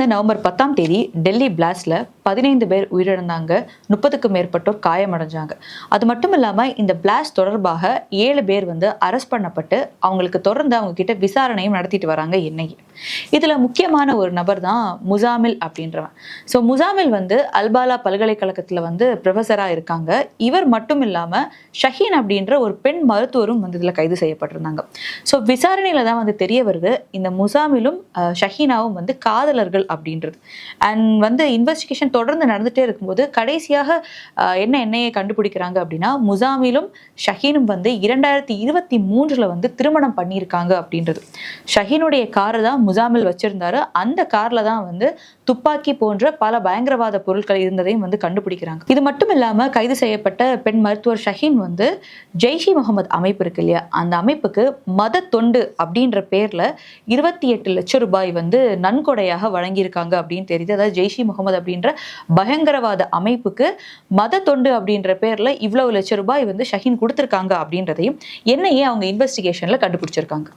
கடந்த நவம்பர் பத்தாம் தேதி டெல்லி பிளாஸ்ட்ல பதினைந்து பேர் உயிரிழந்தாங்க. முப்பதுக்கும் மேற்பட்டோர் காயமடைஞ்சாங்க. அது மட்டும் இல்லாமல் இந்த பிளாஸ்ட் தொடர்பாக ஏழு பேர் வந்து அரெஸ்ட் பண்ணப்பட்டு அவங்களுக்கு தொடர்ந்து அவங்க கிட்ட விசாரணையும் நடத்திட்டு வராங்க என்ஐஏ இதுல முக்கியமான ஒரு நபர் தான் முசாமில் அப்படின்றவன். ஸோ முசாமில் வந்து அல்பாலா பல்கலைக்கழகத்துல வந்து ப்ரொஃபஸரா இருக்காங்க. இவர் மட்டும் இல்லாம ஷஹீன் அப்படின்ற ஒரு பெண் மருத்துவரும் வந்து இதுல கைது செய்யப்பட்டிருந்தாங்க. ஸோ விசாரணையில தான் வந்து தெரிய வருது. இந்த முசாமிலும் ஷஹீனாவும் வந்து காதலர்கள் அப்படின்றது. அண்ட் வந்து இன்வெஸ்டிகேஷன் தொடர்ந்து நடந்துட்டே இருக்கும்போது கடைசியாக என்ன எண்ணெயை கண்டுபிடிக்கிறாங்க அப்படின்னா முசாமிலும் ஷஹீனும் வந்து இரண்டாயிரத்தி இருபத்தி மூன்றுல வந்து திருமணம் பண்ணியிருக்காங்க அப்படின்றது. ஷஹீனுடைய காரை தான் முசாமில் வச்சிருந்தாரு. அந்த கார்ல தான் வந்து துப்பாக்கி போன்ற பல பயங்கரவாத பொருட்கள் இருந்ததையும் வந்து கண்டுபிடிக்கிறாங்க. இது மட்டும் இல்லாமல் கைது செய்யப்பட்ட பெண் மருத்துவர் ஷஹீன் வந்து ஜெய்ஷி முகமது அமைப்பு இருக்கு இல்லையா? அந்த அமைப்புக்கு மத தொண்டு அப்படின்ற பேர்ல இருபத்தி எட்டு லட்சம் ரூபாய் வந்து நன்கொடையாக வழங்கியிருக்காங்க அப்படின்னு தெரியுது. அதாவது ஜெய்ஷி முகமது அப்படின்ற பயங்கரவாத அமைப்புக்கு மத தொண்டு அப்படின்ற பேர்ல இவ்வளவு லட்சம் ரூபாய் வந்து ஷஹீன் கொடுத்துருக்காங்க அப்படின்றதையும் என்னையே அவங்க இன்வெஸ்டிகேஷன்ல கண்டுபிடிச்சிருக்காங்க?